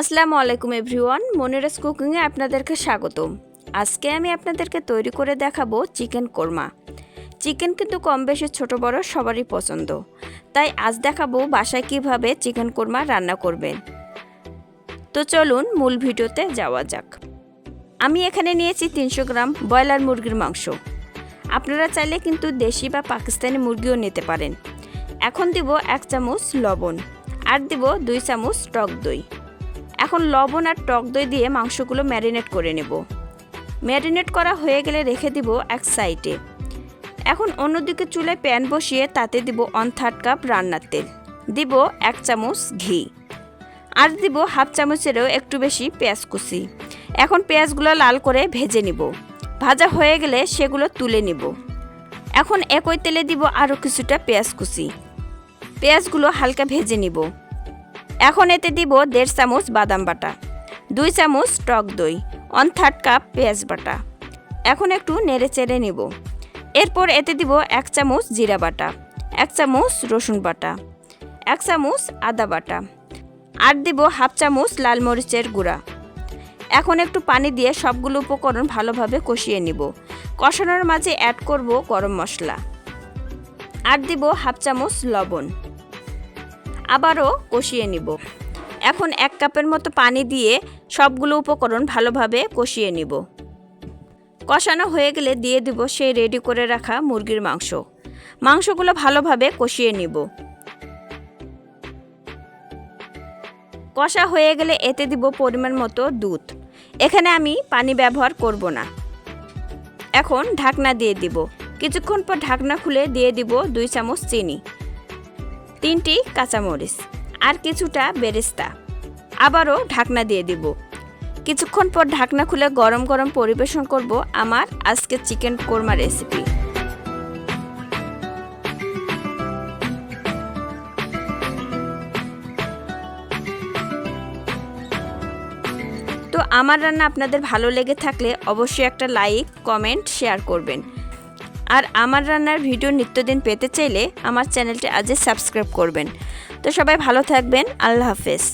আসসালামু আলাইকুম এভরিওয়ান মনিরাস কুকিংয়ে আপনাদেরকে স্বাগতম। আজকে আমি আপনাদেরকে তৈরি করে দেখাবো চিকেন কোরমা। চিকেন কিন্তু কম বেশি ছোটো বড় সবারই পছন্দ। তাই আজ দেখাবো বাসায় কীভাবে চিকেন কোরমা রান্না করবেন। তো চলুন মূল ভিডিওতে যাওয়া যাক। আমি এখানে নিয়েছি তিনশো গ্রাম ব্রয়লার মুরগির মাংস। আপনারা চাইলে কিন্তু দেশি বা পাকিস্তানি মুরগিও নিতে পারেন। এখন দিব এক চামচ লবণ আর দিব দুই চামচ টক দই। এখন লবণ আর টক দই দিয়ে মাংসগুলো ম্যারিনেট করে নেব। ম্যারিনেট করা হয়ে গেলে রেখে দিব এক সাইডে। এখন অন্যদিকে চুলায় প্যান বসিয়ে তাতে দিব ওয়ান থার্ড কাপ রান্নার তেল। দিব এক চামচ ঘি। আর দিব হাফ চামচেরও একটু বেশি পেঁয়াজ কুচি। এখন পেঁয়াজগুলো লাল করে ভেজে নিব। ভাজা হয়ে গেলে সেগুলো তুলে নিব। এখন একই তেলে দিব আরও কিছুটা পেঁয়াজ কুচি। পেঁয়াজগুলো হালকা ভেজে নিব। এখন এতে দিব দেড় চামচ বাদাম বাটা, দুই চামচ টক দই ওয়ান থার্ড কাপ পেঁয়াজ বাটা। এখন একটু নেড়ে চেড়ে নিব। এরপর এতে দিব এক চামচ জিরা বাটা, এক চামচ রসুন বাটা, এক চামচ আদা বাটা, আর দিব হাফ চামচ লাল মরিচের গুঁড়া। এখন একটু পানি দিয়ে সবগুলো উপকরণ ভালোভাবে কষিয়ে নিব। কষানোর মাঝে অ্যাড করব গরম মশলা। আর দিব হাফ চামচ লবণ। আবারও কষিয়ে নিব। এখন এক কাপের মতো পানি দিয়ে সবগুলো উপকরণ ভালোভাবে কষিয়ে নিব। কষানো হয়ে গেলে দিয়ে দিব সেই রেডি করে রাখা মুরগির মাংস। মাংসগুলো ভালোভাবে কষিয়ে নিব। কষা হয়ে গেলে এতে দিব পরিমাণ মতো দুধ। এখানে আমি পানি ব্যবহার করব না। এখন ঢাকনা দিয়ে দিব। কিছুক্ষণ পর ঢাকনা খুলে দিয়ে দিব দুই চামচ চিনি। তিনটি কাঁচামরিচ আর কিছুটা বেরেস্তা। আবারও ঢাকনা দিয়ে দিব। কিছুক্ষণ পর ঢাকনা খুলে গরম গরম পরিবেশন করব আমার আজকে চিকেন কোরমা রেসিপি। তো আমার রান্না আপনাদের ভালো লেগে থাকলে অবশ্যই একটা লাইক, কমেন্ট, শেয়ার করবেন। আর আমার রান্নার ভিডিও নিত্যদিন পেতে চাইলে আমার চ্যানেলটি আজই সাবস্ক্রাইব করবেন। তো সবাই ভালো থাকবেন, আল্লাহ হাফেজ।